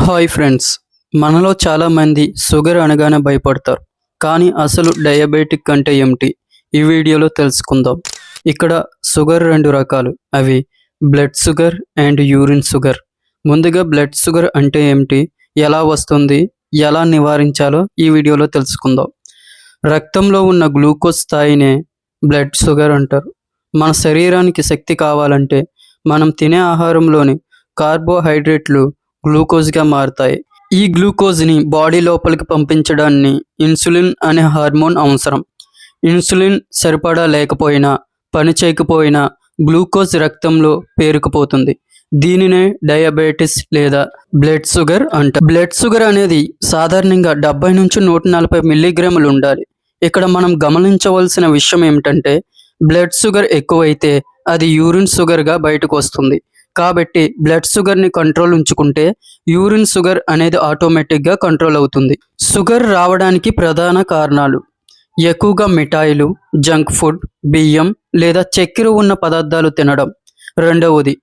Hi friends మనలో చాలామంది sugar అనగానే భయపడతారు. కానీ అసలు డయాబెటిక్ అంటే ఏమిటి? ఈ వీడియోలో తెలుసుకుందాం. ఇక్కడ షుగర్ రెండు రకాలు. అవి blood sugar and urine sugar. ముందుగా బ్లడ్ షుగర్ అంటే ఏమిటి? ఎలా వస్తుంది? ఎలా నివారించాలో ఈ వీడియోలో తెలుసుకుందాం. రక్తంలో ఉన్న గ్లూకోజ్ స్థాయినే బ్లడ్ షుగర్ అంటారు. మన శరీరానికి శక్తి కావాలంటే మనం తినే ఆహారంలోని కార్బోహైడ్రేట్లు గ్లూకోజ్గా మారుతాయి. ఈ గ్లూకోజ్ని బాడీ లోపలికి పంపించడాన్ని ఇన్సులిన్ అనే హార్మోన్ అవసరం. ఇన్సులిన్ సరిపడా లేకపోయినా పని చేయకపోయినా గ్లూకోజ్ రక్తంలో పేరుకుపోతుంది. దీనినే డయాబెటిస్ లేదా బ్లడ్ షుగర్ అంట బ్లడ్ షుగర్ అనేది సాధారణంగా డెబ్బై నుంచి నూట నలభై మిల్లీగ్రాములు ఉండాలి. ఇక్కడ మనం గమనించవలసిన విషయం ఏమిటంటే బ్లడ్ షుగర్ ఎక్కువైతే అది యూరిన్ షుగర్గా బయటకు వస్తుంది. కాబట్టి బ్లడ్ షుగర్ని కంట్రోల్ ఉంచుకుంటే యూరిన్ షుగర్ అనేది ఆటోమేటిక్గా కంట్రోల్ అవుతుంది. షుగర్ రావడానికి ప్రధాన కారణాలు ఎక్కువగా మిఠాయిలు జంక్ ఫుడ్ బియ్యం లేదా చక్కెర ఉన్న పదార్థాలు తినడం. రెండవది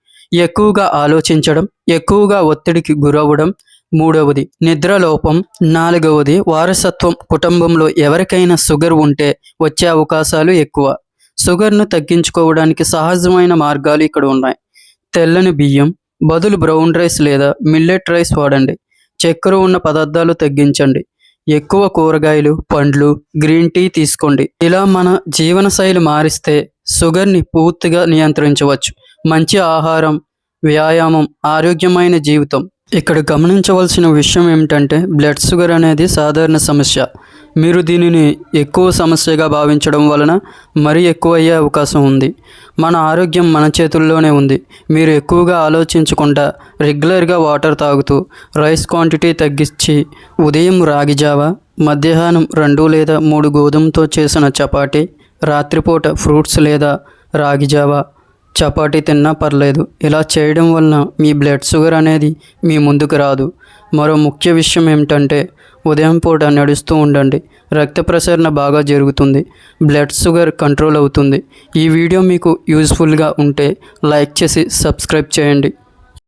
ఎక్కువగా ఆలోచించడం ఎక్కువగా ఒత్తిడికి గురవ్వడం. మూడవది నిద్రలోపం నాలుగవది వారసత్వం. కుటుంబంలో ఎవరికైనా షుగర్ ఉంటే వచ్చే అవకాశాలు ఎక్కువ. షుగర్ను తగ్గించుకోవడానికి సహజమైన మార్గాలు ఇక్కడ ఉన్నాయి. తెల్లని బియ్యం బదులు బ్రౌన్ రైస్ లేదా మిల్లెట్ రైస్ వాడండి. చక్కెర ఉన్న పదార్థాలు తగ్గించండి. ఎక్కువ కూరగాయలు పండ్లు గ్రీన్ టీ తీసుకోండి. ఇలా మన జీవనశైలి మారిస్తే షుగర్ని పూర్తిగా నియంత్రించవచ్చు. మంచి ఆహారం వ్యాయామం ఆరోగ్యమైన జీవితం. ఇక్కడ గమనించవలసిన విషయం ఏమిటంటే బ్లడ్ షుగర్ అనేది సాధారణ సమస్య. మీరు దీనిని ఎక్కువ సమస్యగా భావించడం వలన మరీ ఎక్కువ అయ్యే అవకాశం ఉంది. మన ఆరోగ్యం మన చేతుల్లోనే ఉంది. మీరు ఎక్కువగా ఆలోచించకుండా రెగ్యులర్గా వాటర్ తాగుతూ రైస్ క్వాంటిటీ తగ్గించి ఉదయం రాగి జావ మధ్యాహ్నం రెండు లేదా మూడు గోధుమతో చేసిన చపాతీ రాత్రిపూట ఫ్రూట్స్ లేదా రాగి జావ చపాతీ తిన్నా పర్లేదు. ఇలా చేయడం వలన మీ బ్లడ్ షుగర్ అనేది మీ ముందుకు రాదు. మరో ముఖ్య విషయం ఏమిటంటే ఉదయం పూట నడుస్తూ ఉండండి. రక్త ప్రసరణ బాగా జరుగుతుంది. బ్లడ్ షుగర్ కంట్రోల్ అవుతుంది. ఈ వీడియో మీకు యూజ్ఫుల్గా ఉంటే లైక్ చేసి సబ్స్క్రైబ్ చేయండి.